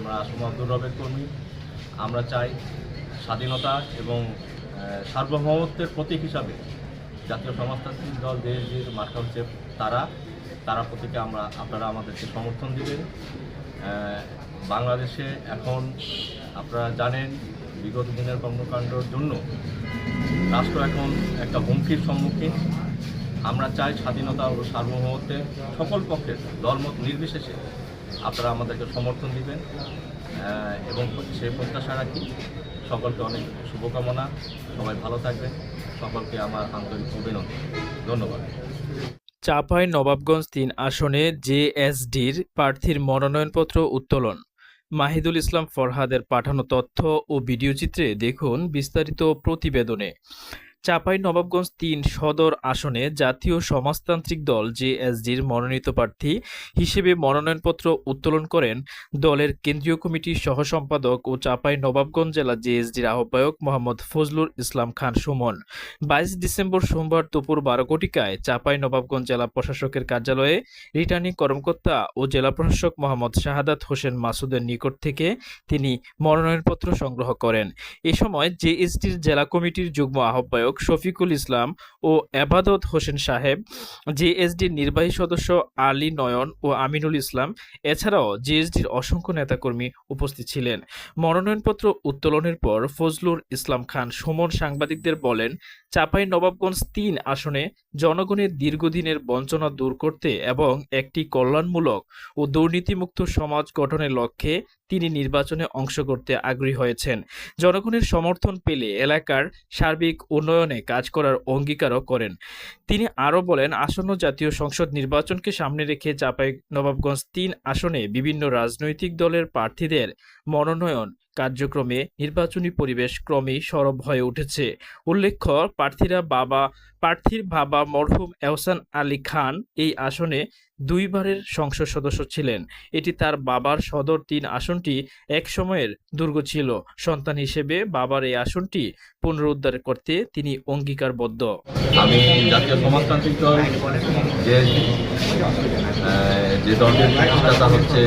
আমরা আসম আব্দুর রবের কর্মী। আমরা চাই স্বাধীনতা এবং সার্বভৌমত্বের প্রতীক হিসাবে জাতীয় সমাজতান্ত্রিক দল দেশজির মার্কা হচ্ছে তারা। তারা প্রতীকে আমরা, আপনারা আমাদেরকে সমর্থন দিবেন। বাংলাদেশে এখন আপনারা জানেন, বিগত দিনের কর্মকাণ্ডর জন্য রাষ্ট্র এখন একটা হুমকির সম্মুখীন। আমরা চাই স্বাধীনতা ও সার্বভৌমত্বে সকল পক্ষের দলমত নির্বিশেষে আপনারা আমাদেরকে সমর্থন দিবেন এবং সেই প্রত্যাশা রাখি। সকলকে অনেক শুভকামনা। সবাই ভালো থাকবেন। সকলকে আমার আন্তরিক অভিনন্দন। ধন্যবাদ। চাঁপাই নবাবগঞ্জ তিন আসনে জেএসডির প্রার্থীর মনোনয়নপত্র উত্তোলন। মাহিদুল ইসলাম ফরহাদের পাঠানো তথ্য ও ভিডিও চিত্রে দেখুন বিস্তারিত প্রতিবেদনে। চাঁপাই নবাবগঞ্জ তিন সদর আসনে জাতীয় সমাজতান্ত্রিক দল জেএসডির মনোনীত প্রার্থী হিসেবে মনোনয়নপত্র উত্তোলন করেন দলের কেন্দ্রীয় কমিটির সহসম্পাদক ও চাঁপাই নবাবগঞ্জ জেলা জেএসডির আহ্বায়ক মোহাম্মদ ফজলুর ইসলাম খান সুমন। বাইশ ডিসেম্বর সোমবার দুপুর বারো কোটিকায় চাঁপাই নবাবগঞ্জ জেলা প্রশাসকের কার্যালয়ে রিটার্নিং কর্মকর্তা ও জেলা প্রশাসক মোহাম্মদ শাহাদাত হোসেন মাসুদের নিকট থেকে তিনি মনোনয়নপত্র সংগ্রহ করেন। এ সময় জেএসডির জেলা কমিটির যুগ্ম আহ্বায়ক শফিকুল ইসলাম ও এবাদত হোসেন সাহেব জেএসডির নির্বাহী সদস্য আলী নয়ন ও আমিনুল ইসলাম, এছাড়াও জেএসডির অসংখ্য নেতাকর্মী উপস্থিত ছিলেন। মনোনয়নপত্র উত্তোলনের পর ফজলুর ইসলাম খান সুমন সাংবাদিকদের বলেন, চাঁপাই নবাবগঞ্জ তিন আসনে জনগণের দীর্ঘদিনের বঞ্চনা দূর করতে এবং একটি কল্যাণমূলক ও দুর্নীতিমুক্ত সমাজ গঠনের লক্ষ্যে তিনি নির্বাচনে অংশ করতে আগ্রহী হয়েছেন। জনগণের সমর্থন পেলে এলাকার সার্বিক উন্নয়নে কাজ করার অঙ্গীকারও করেন। তিনি আরও বলেন, আসন্ন জাতীয় সংসদ নির্বাচনকে সামনে রেখে চাপাই নবাবগঞ্জ তিন আসনে বিভিন্ন রাজনৈতিক দলের প্রার্থীদের মনোনয়ন কার্যক্রমে নির্বাচনী পরিবেশ ক্রমেই সরব হয়ে উঠেছে। উল্লেখ্য, প্রার্থীরা বাবা, প্রার্থীর বাবা মরহুম এহসান আলী খান এই আসনে দুইবারের সংসদ সদস্য ছিলেন। এটি তার বাবার সদর তিন আসনটি এক সময়ের দুর্গ ছিল। সন্তান হিসেবে বাবার এই আসনটি পুনরুদ্ধার করতে তিনি অঙ্গীকারবদ্ধ। আমি জাতীয় সমাজতান্ত্রিক দল যে যে দলটির প্রতিষ্ঠাতা হচ্ছে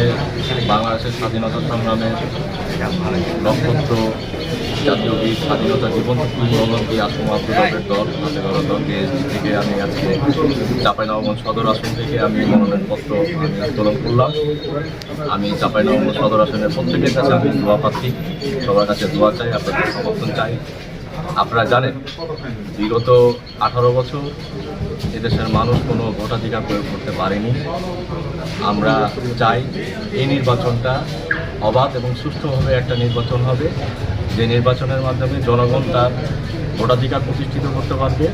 বাংলাদেশের স্বাধীনতা সংগ্রামের নক্ষত্র, জাতীয় বীর, স্বাধীনতা জীবন কিংবদন্তি আসম আব্দুলের দল, হাতেগড়া দল জেএসডি থেকে আমি আজকে চাঁপাইনবাবগঞ্জ সদর আসন থেকে আমি মনোনয়নপত্র আমি উত্তোলন করলাম। আমি চাঁপাইনবাবগঞ্জ সদর আসনের প্রত্যেকের কাছে আমি দোয়া পাচ্ছি। সবার কাছে দোয়া চাই, আপনাদের সমর্থন চাই। আপনারা জানেন, বিগত আঠারো বছর এদেশের মানুষ কোনো ভোটাধিকার প্রয়োগ করতে পারেনি। আমরা চাই এই নির্বাচনটা অবাধ এবং সুষ্ঠুভাবে একটা নির্বাচন হবে, যে নির্বাচনের মাধ্যমে জনগণ তার ভোটাধিকার প্রতিষ্ঠিত করতে পারবে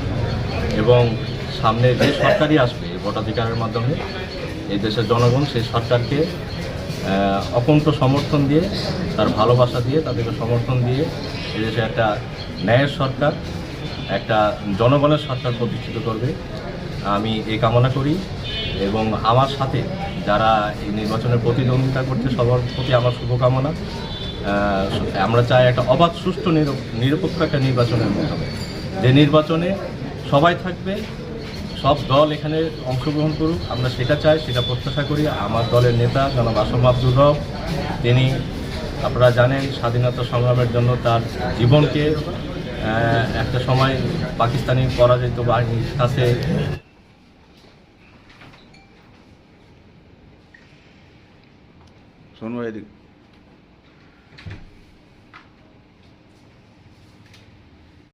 এবং সামনে যে সরকারই আসবে ভোটাধিকারের মাধ্যমে, এই দেশের জনগণ সেই সরকারকে অকুণ্ঠ সমর্থন দিয়ে, তার ভালোবাসা দিয়ে, তাদেরকে সমর্থন দিয়ে এদেশে একটা ন্যায়ের সরকার, একটা জনগণের সরকার প্রতিষ্ঠিত করবে। আমি এই কামনা করি এবং আমার সাথে যারা এই নির্বাচনে প্রতিদ্বন্দ্বিতা করছে, সবার প্রতি আমার শুভকামনা। আমরা চাই একটা অবাধ, সুষ্ঠু নির- নিরপেক্ষ একটা নির্বাচনের মাধ্যমে যে নির্বাচনে সবাই থাকবে, সব দল এখানে অংশগ্রহণ করুক, আমরা সেটা চাই, সেটা প্রত্যাশা করি। আমার দলের নেতা জনাব আসম আব্দুর রব তিনি আপনারা জানেন স্বাধীনতা সংগ্রামের জন্য তার জীবনকে একটা সময় পাকিস্তানি পরাজিত বাহিনীর কাছে